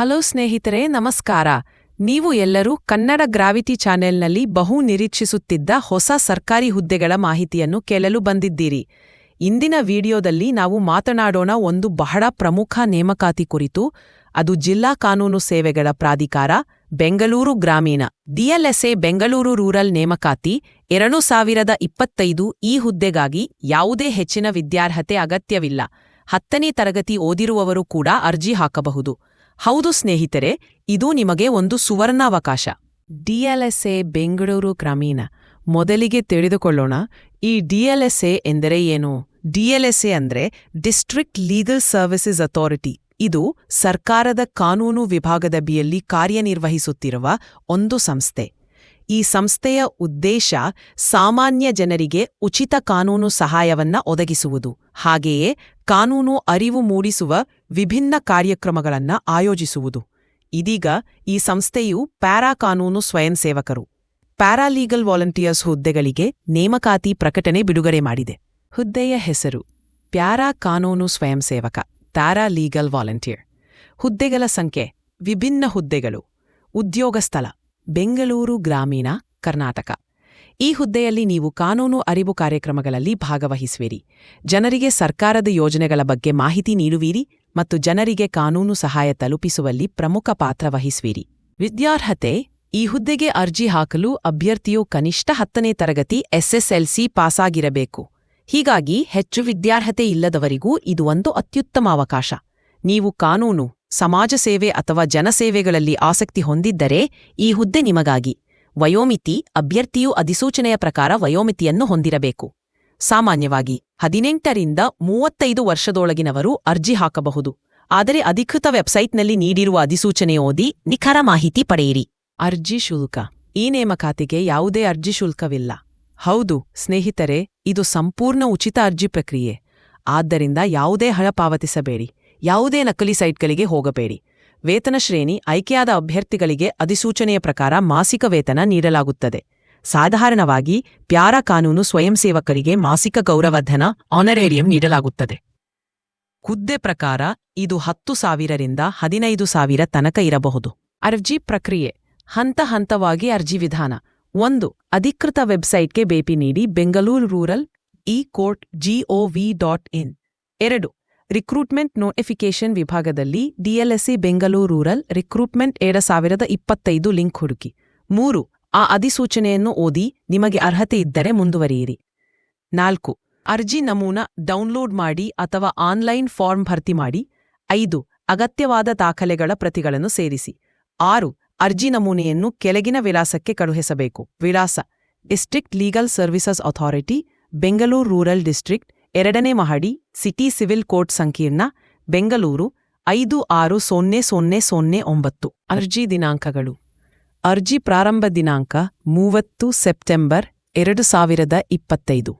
Hello ಸ್ನೇಹಿತರೆ, ನಮಸ್ಕಾರ. ನೀವು ಎಲ್ಲರೂ ಕನ್ನಡ ಗ್ರಾವಿಟಿ ಚಾನೆಲ್ನಲ್ಲಿ ಬಹು ನಿರೀಕ್ಷಿಸುತ್ತಿದ್ದ ಹೊಸ ಸರ್ಕಾರಿ ಹುದ್ದೆಗಳ ಮಾಹಿತಿಯನ್ನು ಕೇಳಲು ಬಂದಿದ್ದೀರಿ. ಇಂದಿನ ವಿಡಿಯೋದಲ್ಲಿ ನಾವು ಮಾತನಾಡೋಣ ಒಂದು ಬಹಳ ಪ್ರಮುಖ ನೇಮಕಾತಿ ಕುರಿತು, ಅದು ಜಿಲ್ಲಾ ಕಾನೂನು ಸೇವೆಗಳ ಪ್ರಾಧಿಕಾರ, ಬೆಂಗಳೂರು ಗ್ರಾಮೀಣ. ಡಿಎಲ್ಎಸ್ಎ ಬೆಂಗಳೂರು ರೂರಲ್ ನೇಮಕಾತಿ, ಎರಡು ಸಾವಿರದ ಇಪ್ಪತ್ತೈದು ಈ ಹುದ್ದೆಗಾಗಿ ಯಾವುದೇ ಹೆಚ್ಚಿನ ವಿದ್ಯಾರ್ಹತೆ ಅಗತ್ಯವಿಲ್ಲ. ಹತ್ತನೇ ತರಗತಿ ಓದಿರುವವರು ಕೂಡ ಅರ್ಜಿ ಹಾಕಬಹುದು. ಹೌದು ಸ್ನೇಹಿತರೆ, ಇದು ನಿಮಗೆ ಒಂದು ಸುವರ್ಣಾವಕಾಶ. ಡಿಎಲ್ಎಸ್ಎ ಬೆಂಗಳೂರು ಗ್ರಾಮೀಣ. ಮೊದಲಿಗೆ ತಿಳಿದುಕೊಳ್ಳೋಣ, ಈ ಡಿಎಲ್ಎಸ್ಎ ಎಂದರೆ ಏನು? ಡಿಎಲ್ಎಸ್ಎ ಅಂದ್ರೆ ಡಿಸ್ಟ್ರಿಕ್ಟ್ ಲೀಗಲ್ ಸರ್ವಿಸಸ್ ಅಥಾರಿಟಿ ಇದು ಸರ್ಕಾರದ ಕಾನೂನು ವಿಭಾಗದ ಬಿಯಲ್ಲಿ ಕಾರ್ಯನಿರ್ವಹಿಸುತ್ತಿರುವ ಒಂದು ಸಂಸ್ಥೆ. ಈ ಸಂಸ್ಥೆಯ ಉದ್ದೇಶ ಸಾಮಾನ್ಯ ಜನರಿಗೆ ಉಚಿತ ಕಾನೂನು ಸಹಾಯವನ್ನ ಒದಗಿಸುವುದು. ಹಾಗೆಯೇ ಕಾನೂನು ಅರಿವು ಮೂಡಿಸುವ ವಿಭಿನ್ನ ಕಾರ್ಯಕ್ರಮಗಳನ್ನ ಆಯೋಜಿಸುವುದು. ಇದೀಗ ಈ ಸಂಸ್ಥೆಯು ಪ್ಯಾರಾ ಕಾನೂನು ಸ್ವಯಂ ಸೇವಕರು. ಪ್ಯಾರಾಲೀಗಲ್ ವಾಲಂಟಿಯರ್ಸ್ ಹುದ್ದೆಗಳಿಗೆ ನೇಮಕಾತಿ ಪ್ರಕಟಣೆ ಬಿಡುಗಡೆ ಮಾಡಿದೆ. ಹುದ್ದೆಯ ಹೆಸರು, ಪ್ಯಾರಾ ಕಾನೂನು ಸ್ವಯಂ ಸೇವಕ ಪ್ಯಾರಾಲೀಗಲ್ ವಾಲಂಟಿಯರ್. ಹುದ್ದೆಗಳ ಸಂಖ್ಯೆ, ವಿಭಿನ್ನ ಹುದ್ದೆಗಳು. ಉದ್ಯೋಗ ಸ್ಥಳ, ಬೆಂಗಳೂರು ಗ್ರಾಮೀಣ, ಕರ್ನಾಟಕ. ಈ ಹುದ್ದೆಯಲ್ಲಿ ನೀವು ಕಾನೂನು ಅರಿವು ಕಾರ್ಯಕ್ರಮಗಳಲ್ಲಿ ಭಾಗವಹಿಸುವಿರಿ. ಜನರಿಗೆ ಸರ್ಕಾರದ ಯೋಜನೆಗಳ ಬಗ್ಗೆ ಮಾಹಿತಿ ನೀಡುವಿರಿ. ಮತ್ತು ಜನರಿಗೆ ಕಾನೂನು ಸಹಾಯ ತಲುಪಿಸುವಲ್ಲಿ ಪ್ರಮುಖ ಪಾತ್ರ ವಹಿಸುವಿರಿ. ವಿದ್ಯಾರ್ಹತೆ, ಈ ಹುದ್ದೆಗೆ ಅರ್ಜಿ ಹಾಕಲು ಅಭ್ಯರ್ಥಿಯು ಕನಿಷ್ಠ ಹತ್ತನೇ ತರಗತಿ ಎಸ್ಎಸ್ಎಲ್ಸಿ ಪಾಸಾಗಿರಬೇಕು. ಹೀಗಾಗಿ ಹೆಚ್ಚು ವಿದ್ಯಾರ್ಹತೆ ಇಲ್ಲದವರಿಗೂ ಇದು ಒಂದು ಅತ್ಯುತ್ತಮ ಅವಕಾಶ. ನೀವು ಕಾನೂನು, ಸಮಾಜ ಸೇವೆ ಅಥವಾ ಜನಸೇವೆಗಳಲ್ಲಿ ಆಸಕ್ತಿ ಹೊಂದಿದ್ದರೆ ಈ ಹುದ್ದೆ ನಿಮಗಾಗಿ. ವಯೋಮಿತಿ, ಅಭ್ಯರ್ಥಿಯು ಅಧಿಸೂಚನೆಯ ಪ್ರಕಾರ ವಯೋಮಿತಿಯನ್ನು ಹೊಂದಿರಬೇಕು. ಸಾಮಾನ್ಯವಾಗಿ ಹದಿನೆಂಟರಿಂದ ಮೂವತ್ತೈದು ವರ್ಷದೊಳಗಿನವರು ಅರ್ಜಿ ಹಾಕಬಹುದು. ಆದರೆ ಅಧಿಕೃತ ವೆಬ್ಸೈಟ್ನಲ್ಲಿ ನೀಡಿರುವ ಅಧಿಸೂಚನೆ ಓದಿ ನಿಖರ ಮಾಹಿತಿ ಪಡೆಯಿರಿ. ಅರ್ಜಿ ಶುಲ್ಕ. ಈ ನೇಮಕಾತಿಗೆ ಯಾವುದೇ ಅರ್ಜಿ ಶುಲ್ಕವಿಲ್ಲ. ಹೌದು, ಸ್ನೇಹಿತರೆ, ಇದು ಸಂಪೂರ್ಣ ಉಚಿತ ಅರ್ಜಿ ಪ್ರಕ್ರಿಯೆ. ಆದ್ದರಿಂದ ಯಾವುದೇ ಹಣ ಪಾವತಿಸಬೇಡಿ. ಯಾವುದೇ ನಕಲಿ ಸೈಟ್ಗಳಿಗೆ ಹೋಗಬೇಡಿ. ವೇತನ ಶ್ರೇಣಿ, ಆಯ್ಕೆಯಾದ ಅಭ್ಯರ್ಥಿಗಳಿಗೆ ಅಧಿಸೂಚನೆಯ ಪ್ರಕಾರ ಮಾಸಿಕ ವೇತನ ನೀಡಲಾಗುತ್ತದೆ. ಸಾಧಾರಣವಾಗಿ ಪ್ಯಾರ ಕಾನೂನು ಸ್ವಯಂಸೇವಕರಿಗೆ ಮಾಸಿಕ ಗೌರವಧನ ಆನರೇರಿಯಂ ನೀಡಲಾಗುತ್ತದೆ. ಹುದ್ದೆ ಪ್ರಕಾರ ಇದು ಹತ್ತು ಸಾವಿರರಿಂದ ಹದಿನೈದು ಸಾವಿರ ತನಕ ಇರಬಹುದು. ಅರ್ಜಿ ಪ್ರಕ್ರಿಯೆ, ಹಂತ ಹಂತವಾಗಿ ಅರ್ಜಿ ವಿಧಾನ. ಒಂದು, ಅಧಿಕೃತ ವೆಬ್ಸೈಟ್ಗೆ ಭೇಟಿ ನೀಡಿ Bengaluru rural e court G O V dot in. ಎರಡು, ರಿಕ್ರೂಟ್ಮೆಂಟ್ ನೋಟಿಫಿಕೇಷನ್ ವಿಭಾಗದಲ್ಲಿ ಡಿಎಲ್ಎಸ್ಸಿ ಬೆಂಗಳೂರು ರೂರಲ್ ರಿಕ್ರೂಟ್ಮೆಂಟ್ ಎರಡು ಸಾವಿರದ ಇಪ್ಪತ್ತೈದು ಲಿಂಕ್ ಹುಡುಕಿ. ಮೂರು ಆ ಅಧಿಸೂಚನೆಯನ್ನು ಓದಿ ನಿಮಗೆ ಅರ್ಹತೆ ಇದ್ದರೆ ಮುಂದುವರಿಯಿರಿ. ನಾಲ್ಕು, ಅರ್ಜಿ ನಮೂನ ಡೌನ್ಲೋಡ್ ಮಾಡಿ ಅಥವಾ ಆನ್ಲೈನ್ ಫಾರ್ಮ್ ಭರ್ತಿ ಮಾಡಿ. ಐದು, ಅಗತ್ಯವಾದ ದಾಖಲೆಗಳ ಪ್ರತಿಗಳನ್ನು ಸೇರಿಸಿ. ಆರು, ಅರ್ಜಿ ನಮೂನೆಯನ್ನು ಕೆಳಗಿನ ವಿಳಾಸಕ್ಕೆ ಕಳುಹಿಸಬೇಕು. ವಿಳಾಸ, district legal services authority, Bengaluru rural district, ಎರಡನೇ ಮಹಡಿ, ಸಿಟಿ ಸಿವಿಲ್ ಕೋರ್ಟ್ ಸಂಕೀರ್ಣ, ಬೆಂಗಳೂರು, ಐದು ಆರು ಸೊನ್ನೆ ಸೊನ್ನೆ ಸೊನ್ನೆ ಒಂಬತ್ತು. ಅರ್ಜಿ ದಿನಾಂಕಗಳು. ಅರ್ಜಿ ಪ್ರಾರಂಭ ದಿನಾಂಕ ಮೂವತ್ತು ಸೆಪ್ಟೆಂಬರ್ ಎರಡು ಸಾವಿರದ ಇಪ್ಪತ್ತೈದು.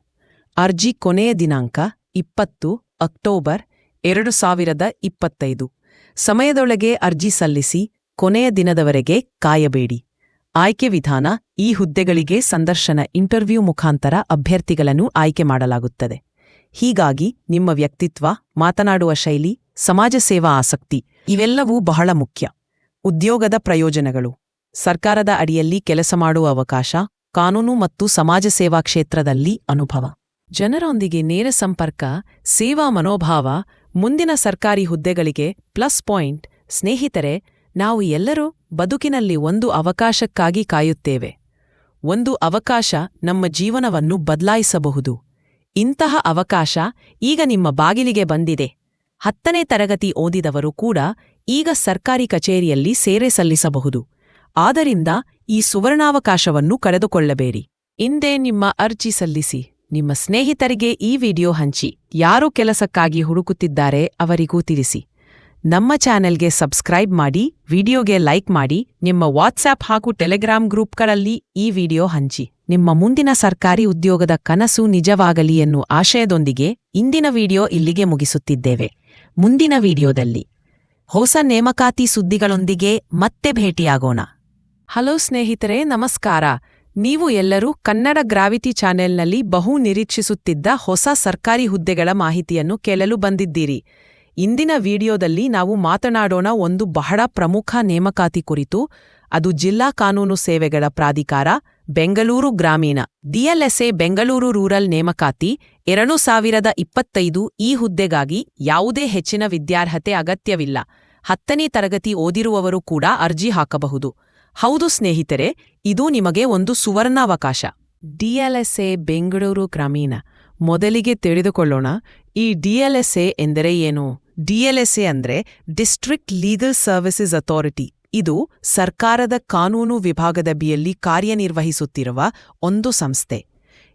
ಅರ್ಜಿ ಕೊನೆಯ ದಿನಾಂಕ ಇಪ್ಪತ್ತು ಅಕ್ಟೋಬರ್ ಎರಡು ಸಾವಿರದ ಇಪ್ಪತ್ತೈದು. ಸಮಯದೊಳಗೆ ಅರ್ಜಿ ಸಲ್ಲಿಸಿ ಕೊನೆಯ ದಿನದವರೆಗೆ ಕಾಯಬೇಡಿ. ಆಯ್ಕೆ ವಿಧಾನ ಈ ಹುದ್ದೆಗಳಿಗೆ ಸಂದರ್ಶನ ಇಂಟರ್ವ್ಯೂ ಮುಖಾಂತರ ಅಭ್ಯರ್ಥಿಗಳನ್ನು ಆಯ್ಕೆ ಮಾಡಲಾಗುತ್ತದೆ. ಹೀಗಾಗಿ ನಿಮ್ಮ ವ್ಯಕ್ತಿತ್ವ, ಮಾತನಾಡುವ ಶೈಲಿ, ಸಮಾಜ ಸೇವಾ ಆಸಕ್ತಿ ಇವೆಲ್ಲವೂ ಬಹಳ ಮುಖ್ಯ. ಉದ್ಯೋಗದ ಪ್ರಯೋಜನಗಳು. ಸರ್ಕಾರದ ಅಡಿಯಲ್ಲಿ ಕೆಲಸ ಮಾಡುವ ಅವಕಾಶ, ಕಾನೂನು ಮತ್ತು ಸಮಾಜ ಸೇವಾ ಕ್ಷೇತ್ರದಲ್ಲಿ ಅನುಭವ. ಜನರೊಂದಿಗೆ ನೇರ ಸಂಪರ್ಕ, ಸೇವಾ ಮನೋಭಾವ, ಮುಂದಿನ ಸರ್ಕಾರಿ ಹುದ್ದೆಗಳಿಗೆ ಪ್ಲಸ್ ಪಾಯಿಂಟ್, ಸ್ನೇಹಿತರೆ, ನಾವು ಎಲ್ಲರೂ ಬದುಕಿನಲ್ಲಿ ಒಂದು ಅವಕಾಶಕ್ಕಾಗಿ ಕಾಯುತ್ತೇವೆ. ಒಂದು ಅವಕಾಶ ನಮ್ಮ ಜೀವನವನ್ನು ಬದಲಾಯಿಸಬಹುದು. ಇಂತಹ ಅವಕಾಶ ಈಗ ನಿಮ್ಮ ಬಾಗಿಲಿಗೆ ಬಂದಿದೆ. ಹತ್ತನೇ ತರಗತಿ ಓದಿದವರು ಕೂಡ ಈಗ ಸರ್ಕಾರಿ ಕಚೇರಿಯಲ್ಲಿ ಸೇರೆ ಸಲ್ಲಿಸಬಹುದು. ಆದ್ದರಿಂದ ಈ ಸುವರ್ಣಾವಕಾಶವನ್ನು ಕಳೆದುಕೊಳ್ಳಬೇಡಿ. ಇಂದೇ ನಿಮ್ಮ ಅರ್ಜಿ ಸಲ್ಲಿಸಿ, ನಿಮ್ಮ ಸ್ನೇಹಿತರಿಗೆ ಈ ವಿಡಿಯೋ ಹಂಚಿ, ಯಾರು ಕೆಲಸಕ್ಕಾಗಿ ಹುಡುಕುತ್ತಿದ್ದಾರೆ ಅವರಿಗೂ ತಿಳಿಸಿ. ನಮ್ಮ ಚಾನೆಲ್ಗೆ ಸಬ್ಸ್ಕ್ರೈಬ್ ಮಾಡಿ, ವಿಡಿಯೋಗೆ ಲೈಕ್ ಮಾಡಿ, ನಿಮ್ಮ ವಾಟ್ಸ್ಆಪ್ ಹಾಗೂ ಟೆಲಿಗ್ರಾಮ್ ಗ್ರೂಪ್ಗಳಲ್ಲಿ ಈ ವಿಡಿಯೋ ಹಂಚಿ. ನಿಮ್ಮ ಮುಂದಿನ ಸರ್ಕಾರಿ ಉದ್ಯೋಗದ ಕನಸು ನಿಜವಾಗಲಿ ಎನ್ನುವ ಆಶಯದೊಂದಿಗೆ ಇಂದಿನ ವಿಡಿಯೋ ಇಲ್ಲಿಗೆ ಮುಗಿಸುತ್ತಿದ್ದೇವೆ. ಮುಂದಿನ ವಿಡಿಯೋದಲ್ಲಿ ಹೊಸ ನೇಮಕಾತಿ ಸುದ್ದಿಗಳೊಂದಿಗೆ ಮತ್ತೆ ಭೇಟಿಯಾಗೋಣ. ಹಲೋ ಸ್ನೇಹಿತರೆ, ನಮಸ್ಕಾರ. ನೀವು ಎಲ್ಲರೂ ಕನ್ನಡ ಗ್ರಾವಿಟಿ ಚಾನೆಲ್ನಲ್ಲಿ ಬಹು ನಿರೀಕ್ಷಿಸುತ್ತಿದ್ದ ಹೊಸ ಸರ್ಕಾರಿ ಹುದ್ದೆಗಳ ಮಾಹಿತಿಯನ್ನು ಕೇಳಲು ಬಂದಿದ್ದೀರಿ. ಇಂದಿನ ವಿಡಿಯೋದಲ್ಲಿ ನಾವು ಮಾತನಾಡೋಣ ಒಂದು ಬಹಳ ಪ್ರಮುಖ ನೇಮಕಾತಿ ಕುರಿತು. ಅದು ಜಿಲ್ಲಾ ಕಾನೂನು ಸೇವೆಗಳ ಪ್ರಾಧಿಕಾರ, ಬೆಂಗಳೂರು ಗ್ರಾಮೀಣ. ಡಿಎಲ್ಎಸ್ಎ ಬೆಂಗಳೂರು ರೂರಲ್ ನೇಮಕಾತಿ, ಎರಡು ಸಾವಿರದ ಇಪ್ಪತ್ತೈದು ಈ ಹುದ್ದೆಗಾಗಿ ಯಾವುದೇ ಹೆಚ್ಚಿನ ವಿದ್ಯಾರ್ಹತೆ ಅಗತ್ಯವಿಲ್ಲ. ಹತ್ತನೇ ತರಗತಿ ಓದಿರುವವರು ಕೂಡ ಅರ್ಜಿ ಹಾಕಬಹುದು. ಹೌದು ಸ್ನೇಹಿತರೆ, ಇದು ನಿಮಗೆ ಒಂದು ಸುವರ್ಣಾವಕಾಶ. ಡಿಎಲ್ಎಸ್ಎ ಬೆಂಗಳೂರು ಗ್ರಾಮೀಣ. ಮೊದಲಿಗೆ ತಿಳಿದುಕೊಳ್ಳೋಣ, ಈ ಡಿಎಲ್ಎಸ್ಎ ಎಂದರೆ ಏನು? ಡಿಎಲ್ಎಸ್ಎ ಅಂದ್ರೆ ಡಿಸ್ಟ್ರಿಕ್ಟ್ ಲೀಗಲ್ ಸರ್ವಿಸಸ್ ಅಥಾರಿಟಿ ಇದು ಸರ್ಕಾರದ ಕಾನೂನು ವಿಭಾಗದ ಬಿಯಲ್ಲಿ ಕಾರ್ಯನಿರ್ವಹಿಸುತ್ತಿರುವ ಒಂದು ಸಂಸ್ಥೆ.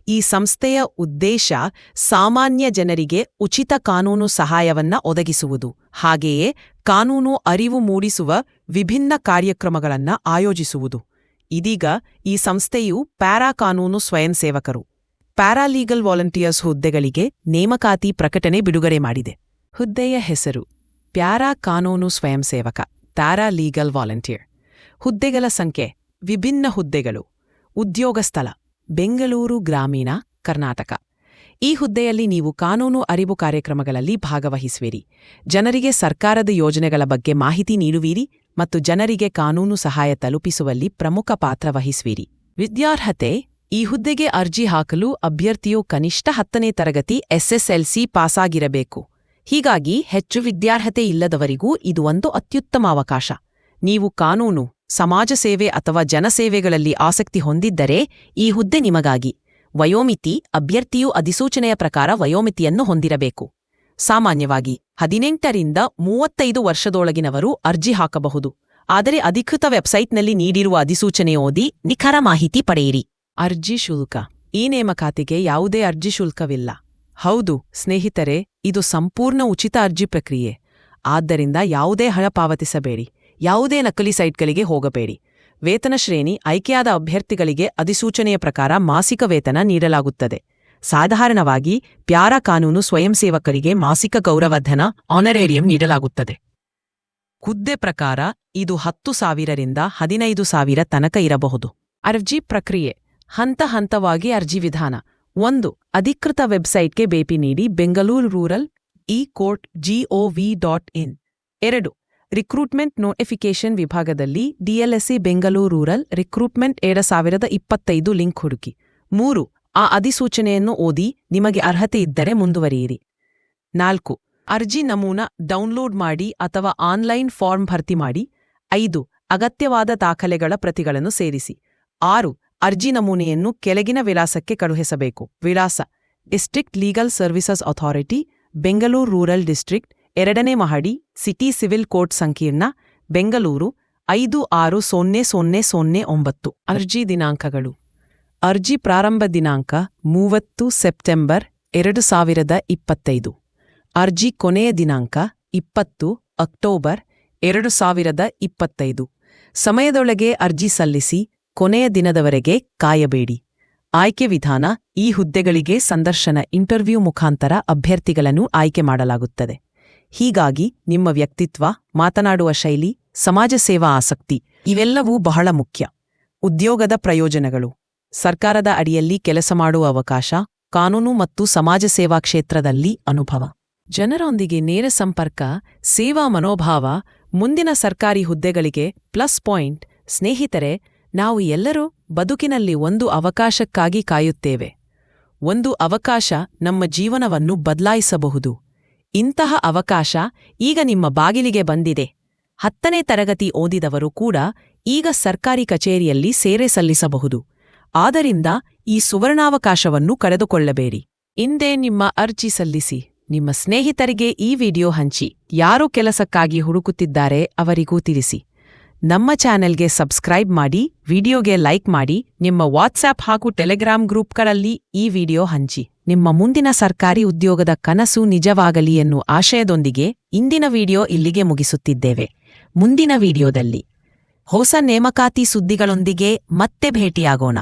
ಈ ಸಂಸ್ಥೆಯ ಉದ್ದೇಶ ಸಾಮಾನ್ಯ ಜನರಿಗೆ ಉಚಿತ ಕಾನೂನು ಸಹಾಯವನ್ನ ಒದಗಿಸುವುದು. ಹಾಗೆಯೇ ಕಾನೂನು ಅರಿವು ಮೂಡಿಸುವ ವಿಭಿನ್ನ ಕಾರ್ಯಕ್ರಮಗಳನ್ನ ಆಯೋಜಿಸುವುದು. ಇದೀಗ ಈ ಸಂಸ್ಥೆಯು ಪ್ಯಾರಾ ಕಾನೂನು ಸ್ವಯಂ ಸೇವಕರು, ಪ್ಯಾರಾಲೀಗಲ್ ವಾಲಂಟಿಯರ್ಸ್ ಹುದ್ದೆಗಳಿಗೆ ನೇಮಕಾತಿ ಪ್ರಕಟಣೆ ಬಿಡುಗಡೆ ಮಾಡಿದೆ. ಹುದ್ದೆಯ ಹೆಸರು ಪ್ಯಾರಾ ಕಾನೂನು ಸ್ವಯಂ ಸೇವಕ ಲೀಗಲ್ ವಾಲಂಟಿಯರ್. ಹುದ್ದೆಗಳ ಸಂಖ್ಯೆ ವಿಭಿನ್ನ ಹುದ್ದೆಗಳು, ಉದ್ಯೋಗ ಸ್ಥಳ ಬೆಂಗಳೂರು ಗ್ರಾಮೀಣ, ಕರ್ನಾಟಕ. ಈ ಹುದ್ದೆಯಲ್ಲಿ ನೀವು ಕಾನೂನು ಅರಿವು ಕಾರ್ಯಕ್ರಮಗಳಲ್ಲಿ ಭಾಗವಹಿಸುವಿರಿ. ಜನರಿಗೆ ಸರ್ಕಾರದ ಯೋಜನೆಗಳ ಬಗ್ಗೆ ಮಾಹಿತಿ ನೀಡುವಿರಿ ಮತ್ತು ಜನರಿಗೆ ಕಾನೂನು ಸಹಾಯ ತಲುಪಿಸುವಲ್ಲಿ ಪ್ರಮುಖ ಪಾತ್ರ ವಹಿಸುವಿರಿ. ವಿದ್ಯಾರ್ಹತೆ, ಈ ಹುದ್ದೆಗೆ ಅರ್ಜಿ ಹಾಕಲು ಅಭ್ಯರ್ಥಿಯು ಕನಿಷ್ಠ ಹತ್ತನೇ ತರಗತಿ ಎಸ್ಎಸ್ಎಲ್ಸಿ ಪಾಸಾಗಿರಬೇಕು. ಹೀಗಾಗಿ ಹೆಚ್ಚು ವಿದ್ಯಾರ್ಹತೆ ಇಲ್ಲದವರಿಗೂ ಇದು ಒಂದು ಅತ್ಯುತ್ತಮ ಅವಕಾಶ. ನೀವು ಕಾನೂನು ಸಮಾಜ ಸೇವೆ ಅಥವಾ ಜನಸೇವೆಗಳಲ್ಲಿ ಆಸಕ್ತಿ ಹೊಂದಿದ್ದರೆ ಈ ಹುದ್ದೆ ನಿಮಗಾಗಿ. ವಯೋಮಿತಿ, ಅಭ್ಯರ್ಥಿಯು ಅಧಿಸೂಚನೆಯ ಪ್ರಕಾರ ವಯೋಮಿತಿಯನ್ನು ಹೊಂದಿರಬೇಕು. ಸಾಮಾನ್ಯವಾಗಿ, ಹದಿನೆಂಟರಿಂದ ಮೂವತ್ತೈದು ವರ್ಷದೊಳಗಿನವರು ಅರ್ಜಿ ಹಾಕಬಹುದು. ಆದರೆ ಅಧಿಕೃತ ವೆಬ್ಸೈಟ್ನಲ್ಲಿ ನೀಡಿರುವ ಅಧಿಸೂಚನೆ ಓದಿ ನಿಖರ ಮಾಹಿತಿ ಪಡೆಯಿರಿ. ಅರ್ಜಿ ಶುಲ್ಕ. ಈ ನೇಮಕಾತಿಗೆ ಯಾವುದೇ ಅರ್ಜಿ ಶುಲ್ಕವಿಲ್ಲ. ಹೌದು, ಸ್ನೇಹಿತರೆ, ಇದು ಸಂಪೂರ್ಣ ಉಚಿತ ಅರ್ಜಿ ಪ್ರಕ್ರಿಯೆ. ಆದ್ದರಿಂದ ಯಾವುದೇ ಹಣ ಪಾವತಿಸಬೇಡಿ. ಯಾವುದೇ ನಕಲಿ ಸೈಟ್ಗಳಿಗೆ ಹೋಗಬೇಡಿ. ವೇತನ ಶ್ರೇಣಿ, ಆಯ್ಕೆಯಾದ ಅಭ್ಯರ್ಥಿಗಳಿಗೆ ಅಧಿಸೂಚನೆಯ ಪ್ರಕಾರ ಮಾಸಿಕ ವೇತನ ನೀಡಲಾಗುತ್ತದೆ. ಸಾಧಾರಣವಾಗಿ, ಪ್ಯಾರಾ ಕಾನೂನು ಸ್ವಯಂ ಸೇವಕರಿಗೆ ಮಾಸಿಕ ಗೌರವಧನ, ಆನರೇರಿಯಂ ನೀಡಲಾಗುತ್ತದೆ. ಹುದ್ದೆ ಪ್ರಕಾರ, ಇದು ಹತ್ತು ಸಾವಿರರಿಂದ ಹದಿನೈದು ಸಾವಿರ ತನಕ ಇರಬಹುದು. ಅರ್ಜಿ ಪ್ರಕ್ರಿಯೆ. ಹಂತ ಹಂತವಾಗಿ ಅರ್ಜಿ ವಿಧಾನ. ಒಂದು, ಅಧಿಕೃತ ವೆಬ್ಸೈಟ್ಗೆ ಭೇಟಿ ನೀಡಿ Bengaluru rural e court G O V dot in. ಎರಡು ರಿಕ್ರೂಟ್ಮೆಂಟ್ ನೋಟಿಫಿಕೇಶನ್ ವಿಭಾಗದಲ್ಲಿ ಡಿಎಲ್ಎಸ್ಸಿ ಬೆಂಗಳೂರು ರೂರಲ್ ರಿಕ್ರೂಟ್ಮೆಂಟ್ ಎರಡು ಸಾವಿರದ ಇಪ್ಪತ್ತೈದು ಲಿಂಕ್ ಹುಡುಕಿ. ಮೂರು, ಆ ಅಧಿಸೂಚನೆಯನ್ನು ಓದಿ ನಿಮಗೆ ಅರ್ಹತೆ ಇದ್ದರೆ ಮುಂದುವರಿಯಿರಿ. ನಾಲ್ಕು, ಅರ್ಜಿ ನಮೂನ ಡೌನ್ಲೋಡ್ ಮಾಡಿ ಅಥವಾ ಆನ್ಲೈನ್ ಫಾರ್ಮ್ ಭರ್ತಿ ಮಾಡಿ. ಐದು, ಅಗತ್ಯವಾದ ದಾಖಲೆಗಳ ಪ್ರತಿಗಳನ್ನು ಸೇರಿಸಿ. ಆರು, ಅರ್ಜಿ ನಮೂನೆಯನ್ನು ಕೆಳಗಿನ ವಿಳಾಸಕ್ಕೆ ಕಳುಹಿಸಬೇಕು. ವಿಳಾಸ, district legal services authority, Bengaluru rural district ಎರಡನೇ ಮಹಡಿ ಸಿಟಿ ಸಿವಿಲ್ ಕೋರ್ಟ್ ಸಂಕೀರ್ಣ, ಬೆಂಗಳೂರು, ಐದು ಆರು ಸೊನ್ನೆ ಸೊನ್ನೆ ಸೊನ್ನೆ ಒಂಬತ್ತು. ಅರ್ಜಿ ದಿನಾಂಕಗಳು. ಅರ್ಜಿ ಪ್ರಾರಂಭ ದಿನಾಂಕ ಮೂವತ್ತು ಸೆಪ್ಟೆಂಬರ್ ಎರಡು ಸಾವಿರದ ಇಪ್ಪತ್ತೈದು. ಅರ್ಜಿ ಕೊನೆಯ ದಿನಾಂಕ ಇಪ್ಪತ್ತು ಅಕ್ಟೋಬರ್ ಎರಡು ಸಾವಿರದ ಇಪ್ಪತ್ತೈದು. ಸಮಯದೊಳಗೆ ಅರ್ಜಿ ಸಲ್ಲಿಸಿ ಕೊನೆಯ ದಿನದವರೆಗೆ ಕಾಯಬೇಡಿ. ಆಯ್ಕೆ ವಿಧಾನ ಈ ಹುದ್ದೆಗಳಿಗೆ ಸಂದರ್ಶನ, ಇಂಟರ್ವ್ಯೂ ಮುಖಾಂತರ ಅಭ್ಯರ್ಥಿಗಳನ್ನು ಆಯ್ಕೆ ಮಾಡಲಾಗುತ್ತದೆ. ಹೀಗಾಗಿ ನಿಮ್ಮ ವ್ಯಕ್ತಿತ್ವ, ಮಾತನಾಡುವ ಶೈಲಿ ಸಮಾಜ ಸೇವಾ ಆಸಕ್ತಿ, ಇವೆಲ್ಲವೂ ಬಹಳ ಮುಖ್ಯ. ಉದ್ಯೋಗದ ಪ್ರಯೋಜನಗಳು. ಸರ್ಕಾರದ ಅಡಿಯಲ್ಲಿ ಕೆಲಸ ಮಾಡುವ ಅವಕಾಶ, ಕಾನೂನು ಮತ್ತು ಸಮಾಜ ಸೇವಾ ಕ್ಷೇತ್ರದಲ್ಲಿ ಅನುಭವ. ಜನರೊಂದಿಗೆ ನೇರ ಸಂಪರ್ಕ, ಸೇವಾ ಮನೋಭಾವ, ಮುಂದಿನ ಸರ್ಕಾರಿ ಹುದ್ದೆಗಳಿಗೆ ಪ್ಲಸ್ ಪಾಯಿಂಟ್, ಸ್ನೇಹಿತರೆ, ನಾವು ಎಲ್ಲರೂ ಬದುಕಿನಲ್ಲಿ ಒಂದು ಅವಕಾಶಕ್ಕಾಗಿ ಕಾಯುತ್ತೇವೆ. ಒಂದು ಅವಕಾಶ ನಮ್ಮ ಜೀವನವನ್ನು ಬದಲಾಯಿಸಬಹುದು. ಇಂತಹ ಅವಕಾಶ ಈಗ ನಿಮ್ಮ ಬಾಗಿಲಿಗೆ ಬಂದಿದೆ. ಹತ್ತನೇ ತರಗತಿ ಓದಿದವರು ಕೂಡ ಈಗ ಸರ್ಕಾರಿ ಕಚೇರಿಯಲ್ಲಿ ಸೇರೆ ಸಲ್ಲಿಸಬಹುದು. ಆದ್ದರಿಂದ ಈ ಸುವರ್ಣಾವಕಾಶವನ್ನು ಕಳೆದುಕೊಳ್ಳಬೇಡಿ. ಇಂದೇ ನಿಮ್ಮ ಅರ್ಜಿ ಸಲ್ಲಿಸಿ. ನಿಮ್ಮ ಸ್ನೇಹಿತರಿಗೆ ಈ ವಿಡಿಯೋ ಹಂಚಿ. ಯಾರು ಕೆಲಸಕ್ಕಾಗಿ ಹುಡುಕುತ್ತಿದ್ದಾರೆ ಅವರಿಗೂ ತಿಳಿಸಿ. ನಮ್ಮ ಚಾನೆಲ್ಗೆ ಸಬ್ಸ್ಕ್ರೈಬ್ ಮಾಡಿ, ವಿಡಿಯೋಗೆ ಲೈಕ್ ಮಾಡಿ, ನಿಮ್ಮ ವಾಟ್ಸ್ಆಪ್ ಹಾಗೂ ಟೆಲಿಗ್ರಾಮ್ ಗ್ರೂಪ್ಗಳಲ್ಲಿ ಈ ವಿಡಿಯೋ ಹಂಚಿ. ನಿಮ್ಮ ಮುಂದಿನ ಸರ್ಕಾರಿ ಉದ್ಯೋಗದ ಕನಸು ನಿಜವಾಗಲಿ ಎನ್ನುವ ಆಶಯದೊಂದಿಗೆ ಇಂದಿನ ವಿಡಿಯೋ ಇಲ್ಲಿಗೆ ಮುಗಿಸುತ್ತಿದ್ದೇವೆ. ಮುಂದಿನ ವಿಡಿಯೋದಲ್ಲಿ ಹೊಸ ನೇಮಕಾತಿ ಸುದ್ದಿಗಳೊಂದಿಗೆ ಮತ್ತೆ ಭೇಟಿಯಾಗೋಣ.